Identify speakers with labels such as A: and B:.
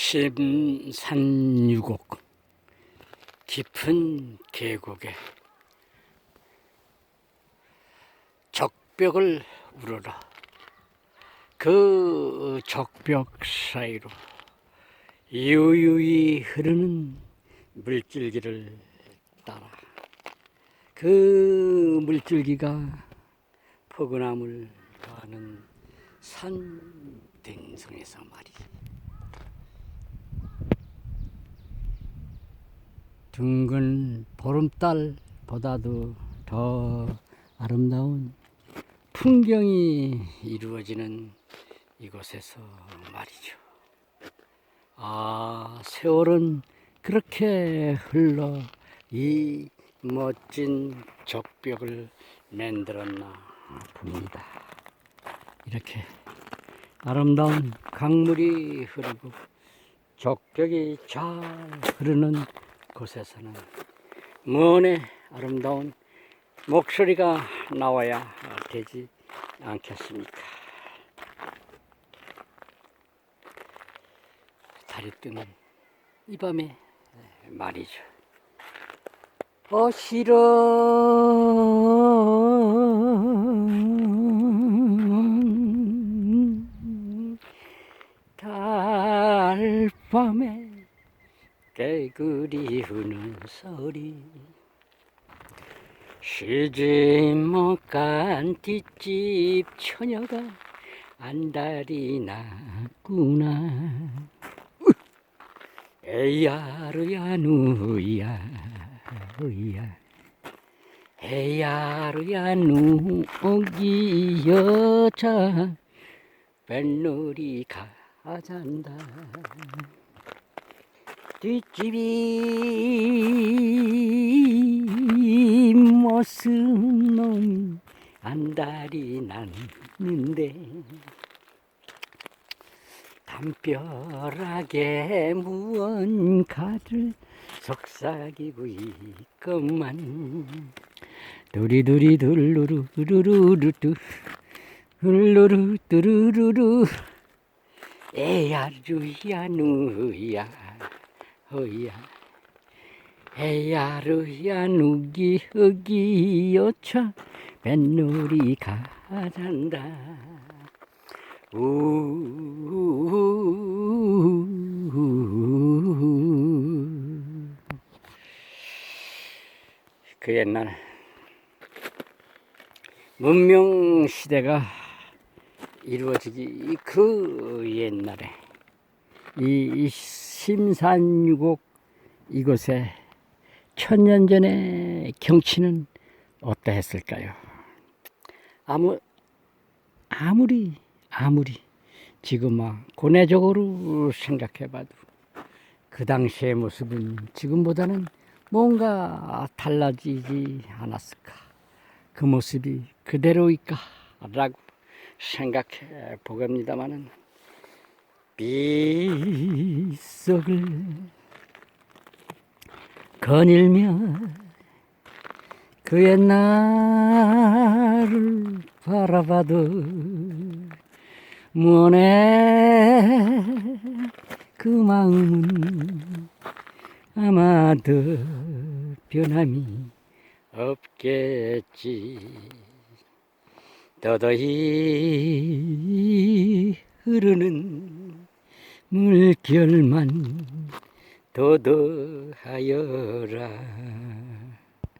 A: 심산유곡 깊은 계곡에 적벽을 우러러 그 적벽 사이로 유유히 흐르는 물줄기를 따라 그 물줄기가 포근함을 더하는 산등성에서 말이지. 둥근 보름달보다도 더 아름다운 풍경이 이루어지는 이곳에서 말이죠. 아, 세월은 그렇게 흘러 이 멋진 적벽을 만들었나 봅니다. 이렇게 아름다운 강물이 흐르고 적벽이 잘 흐르는 곳에서는 먼의 아름다운 목소리가 나와야 되지 않겠습니까? 달이 뜨는 이 밤에 말이죠. 어 싫은 개구리 우는 소리. 시집 못간 뒷집 처녀가 안달이 났구나. 에야르야 누야 으야. 에야르야 누기 여자. 뱃놀이 가잔다 뒷집이 모습 놈이 안달이 났는데 담벼락에 무언가를 속삭이고 있건만 두리두리 둘루루 루루루뚜 룰루루 뚜루루루. 에야루야 누야 허야 에야루야 누기 흑이 여차 뱃놀이 가잔다 우. 그 옛날 문명 시대가 이루어지기 그 옛날에 이 심산유곡 이곳에 천년 전의 경치는 어떠했을까요? 아무 아무리 아무리 지금 막 고뇌적으로 생각해봐도 그 당시의 모습은 지금보다는 뭔가 달라지지 않았을까? 그 모습이 그대로일까라고 생각해 보겁니다마는 빗속을 거닐며 그 옛날을 바라봐도 무언의 그 마음은 아마도 변함이 없겠지. 더더이 흐르는 물결만 도도하여라